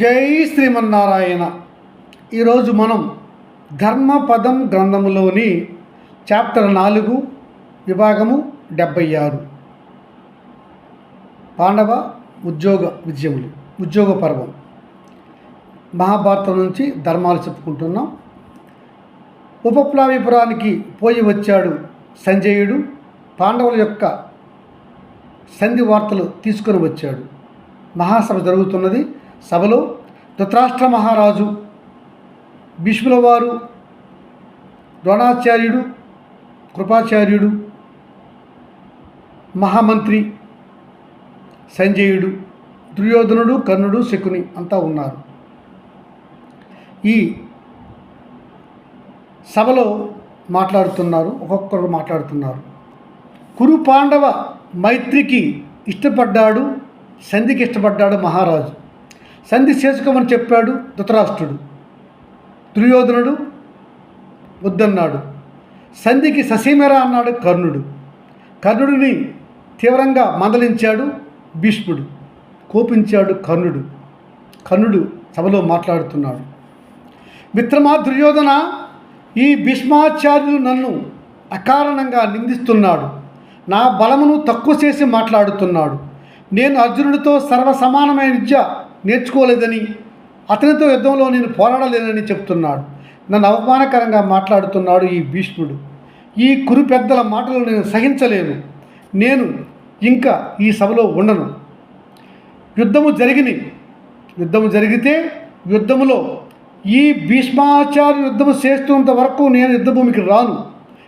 జై శ్రీమన్నారాయణ. ఈరోజు మనం ధర్మపదం గ్రంథములోని చాప్టర్ నాలుగు విభాగము డెబ్బై ఆరు. పాండవ ఉద్యోగ విజయములు ఉద్యోగ పర్వం. మహాభారతం నుంచి ధర్మాలు చెప్పుకుంటున్నాం. ఉపప్లావిపురానికి పోయి వచ్చాడు సంజయుడు. పాండవుల యొక్క సంధి వార్తలు తీసుకొని వచ్చాడు. మహాసభ జరుగుతున్నది. సభలో ధృతరాష్ట్ర మహారాజు భీష్ముల వారు ద్రోణాచార్యుడు కృపాచార్యుడు మహామంత్రి సంజయుడు దుర్యోధనుడు కర్ణుడు శకుని అంతా ఉన్నారు. ఈ సభలో మాట్లాడుతున్నారు ఒక్కొక్కరు మాట్లాడుతున్నారు. కురు పాండవ మైత్రికి ఇష్టపడ్డాడు సంధికి ఇష్టపడ్డాడు మహారాజు. సంధి చేసుకోమని చెప్పాడు ధృతరాష్ట్రుడు. దుర్యోధనుడు వద్దన్నాడు. సంధికి ససీమెర అన్నాడు కర్ణుడు. కర్ణుడిని తీవ్రంగా మందలించాడు భీష్ముడు. కోపించాడు కర్ణుడు. కర్ణుడు సభలో మాట్లాడుతున్నాడు. మిత్రమా దుర్యోధన ఈ భీష్మాచార్యులు నన్ను అకారణంగా నిందిస్తున్నాడు. నా బలమును తక్కువ చేసి మాట్లాడుతున్నాడు. నేను అర్జునుడితో సర్వసమానమైన విద్య నేర్చుకోలేదని అతనితో యుద్ధంలో నేను పోరాడలేనని చెప్తున్నాడు. నన్ను అవమానకరంగా మాట్లాడుతున్నాడు ఈ భీష్ముడు. ఈ కురు పెద్దల మాటలు నేను సహించలేను. నేను ఇంకా ఈ సభలో ఉండను. యుద్ధము జరిగిని యుద్ధము జరిగితే యుద్ధములో ఈ భీష్మాచార్య యుద్ధము చేస్తున్నంత వరకు నేను యుద్ధభూమికి రాను.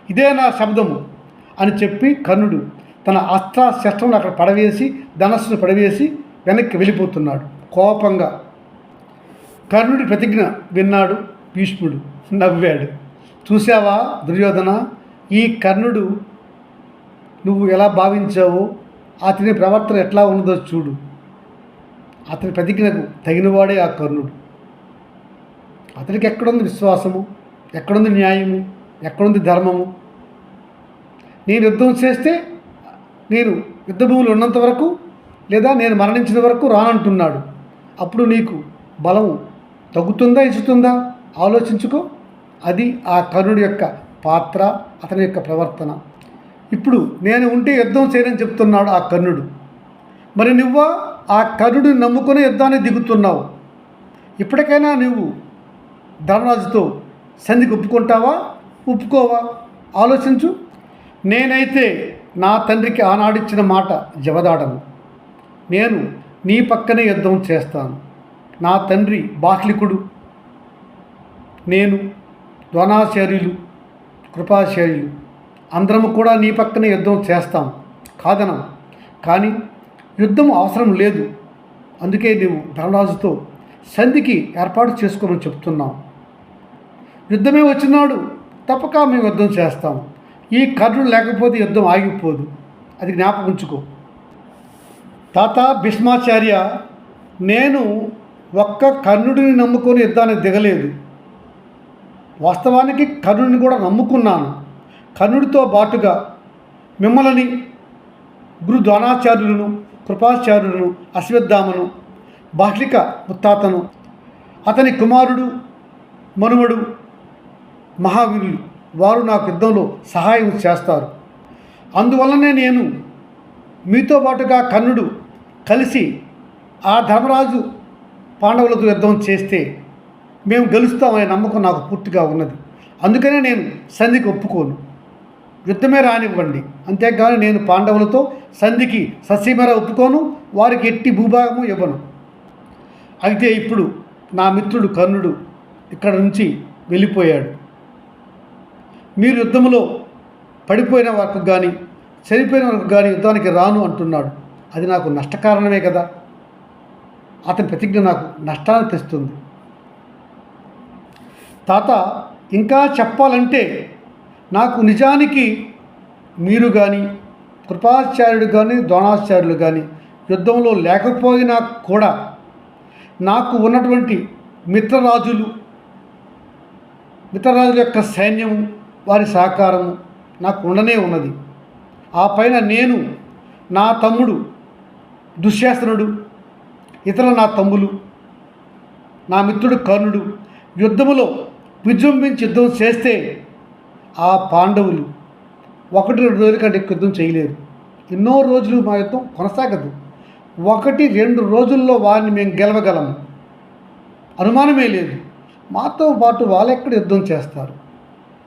ఇదే నా శబ్దము అని చెప్పి కర్ణుడు తన అస్త్ర శస్త్రములు అక్కడ పడవేసి ధనస్సును పడవేసి వెనక్కి వెళ్ళిపోతున్నాడు. కోపంగా. కర్ణుడి ప్రతిజ్ఞ విన్నాడు భీష్ముడు నవ్వాడు. చూసావా దుర్యోధన ఈ కర్ణుడు నువ్వు ఎలా భావించావో? అతని ప్రవర్తన ఎట్లా ఉన్నదో చూడు. అతని ప్రతిజ్ఞకు తగినవాడే ఆ కర్ణుడు. అతనికి ఎక్కడుంది విశ్వాసము? ఎక్కడుంది న్యాయము? ఎక్కడుంది ధర్మము? నేను యుద్ధం చేస్తే నేను యుద్ధభూములు ఉన్నంత వరకు లేదా నేను మరణించిన వరకు రానంటున్నాడు. అప్పుడు నీకు బలము తగ్గుతుందా ఇచ్చుతుందా? ఆలోచించుకో. అది ఆ కర్ణుడి యొక్క పాత్ర అతని యొక్క ప్రవర్తన. ఇప్పుడు నేను ఉంటే యుద్ధం చేయనని చెప్తున్నాడు ఆ కర్ణుడు. మరి నువ్వా ఆ కర్ణుడిని నమ్ముకుని యుద్ధాన్ని దిగుతున్నావు? ఇప్పటికైనా నువ్వు ధర్మరాజుతో సంధికి ఒప్పుకుంటావా? ఒప్పుకోవా? ఆలోచించు. నేనైతే నా తండ్రికి ఆనాడిచ్చిన మాట జవదాడను నేను నీ పక్కనే యుద్ధం చేస్తాను. నా తండ్రి బాహ్లికుడు. నేను ద్రోణాచార్యులు కృపాచార్యులు. అందరము కూడా నీ పక్కనే యుద్ధం చేస్తాం. కాదనం కానీ యుద్ధం అవసరం లేదు. అందుకే నువ్వు ధనరాజుతో సంధికి ఏర్పాటు చేసుకోమని చెప్తున్నాం యుద్ధమే వచ్చినాడు. తప్పక మేము యుద్ధం చేస్తాం. ఈ కర్ణుడు లేకపోతే యుద్ధం ఆగిపోదు. అది జ్ఞాపకం ఉంచుకో. తాత భీష్మాచార్య నేను ఒక్క కర్ణుడిని నమ్ముకొని యుద్ధానికి దిగలేదు. వాస్తవానికి కర్ణుడిని కూడా నమ్ముకున్నాను. కర్ణుడితో బాటుగా మిమ్మల్ని గురు ద్రోణాచార్యులను కృపాచార్యులను అశ్వత్థామను బాహ్లిక ముత్తాతను అతని కుమారుడు మనుమడు మహావీరులు వారు నాకు యుద్ధంలో సహాయం చేస్తారు. అందువల్లనే నేను మీతో పాటుగా కర్ణుడు కలిసి ఆ ధర్మరాజు పాండవులతో యుద్ధం చేస్తే మేము గెలుస్తామనే నమ్మకం నాకు పూర్తిగా ఉన్నది. అందుకనే నేను సంధికి ఒప్పుకోను. యుద్ధమే రానివ్వండి. అంతేకాని నేను పాండవులతో సంధికి ససీమర ఒప్పుకోను వారికి ఎట్టి భూభాగము ఇవ్వను. అయితే ఇప్పుడు నా మిత్రుడు కర్ణుడు ఇక్కడ నుంచి వెళ్ళిపోయాడు. మీరు యుద్ధంలో పడిపోయిన వరకు కానీ చనిపోయిన వరకు కానీ యుద్ధానికి రాను అంటున్నాడు. అది నాకు నష్టకారణమే కదా. అతని ప్రతిజ్ఞ నాకు నష్టాన్ని తెస్తుంది. తాత ఇంకా చెప్పాలంటే నాకు నిజానికి మీరు కానీ కృపాచార్యుడు కానీ ద్రోణాచార్యులు కానీ యుద్ధంలో లేకపోయినా కూడా నాకు ఉన్నటువంటి మిత్రరాజులు మిత్రరాజుల యొక్క సైన్యము వారి సహకారము నాకు ఉండనే ఉన్నది. ఆ పైన నేను నా తమ్ముడు దుశ్శాసనుడు ఇతర నా తమ్ములు నా మిత్రుడు కర్ణుడు యుద్ధములో విజృంభించి యుద్ధం చేస్తే ఆ పాండవులు ఒకటి రెండు రోజుల కంటే ఎక్కువ యుద్ధం చేయలేరు. ఎన్నో రోజులు మా యుద్ధం కొనసాగదు. ఒకటి రెండు రోజుల్లో వారిని మేము గెలవగలము అనుమానమే లేదు. మాతో పాటు వాళ్ళు ఎక్కడ యుద్ధం చేస్తారు?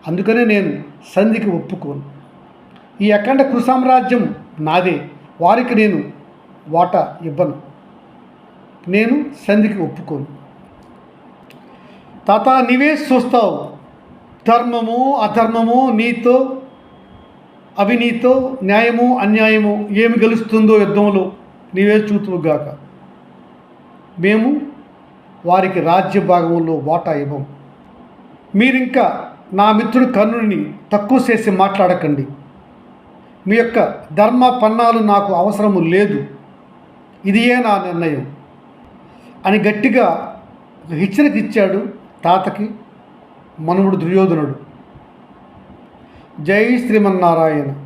అందుకనే నేను సంధికి ఒప్పుకోను. ఈ అఖండ కుసామ్రాజ్యం నాదే. వారికి నేను వాటా ఇవ్వను. నేను సంధికి ఒప్పుకోను. తాత నీవే చూస్తావు. ధర్మము అధర్మము నీతో అవినీతో న్యాయము అన్యాయము ఏమి గెలుస్తుందో యుద్ధంలో నీవే చూతువుగాక మేము వారికి రాజ్య భాగంలో వాటా ఇవ్వం మీరింకా నా మిత్రుడు కర్ణుడిని తక్కువ చేసి మాట్లాడకండి. మీ యొక్క ధర్మ పన్నాలు నాకు అవసరము లేదు. ఇదియే నా నిర్ణయం అని గట్టిగా ఒక హెచ్చరిక ఇచ్చాడు తాతకి మనువుడు దుర్యోధనుడు. జై శ్రీమన్నారాయణ.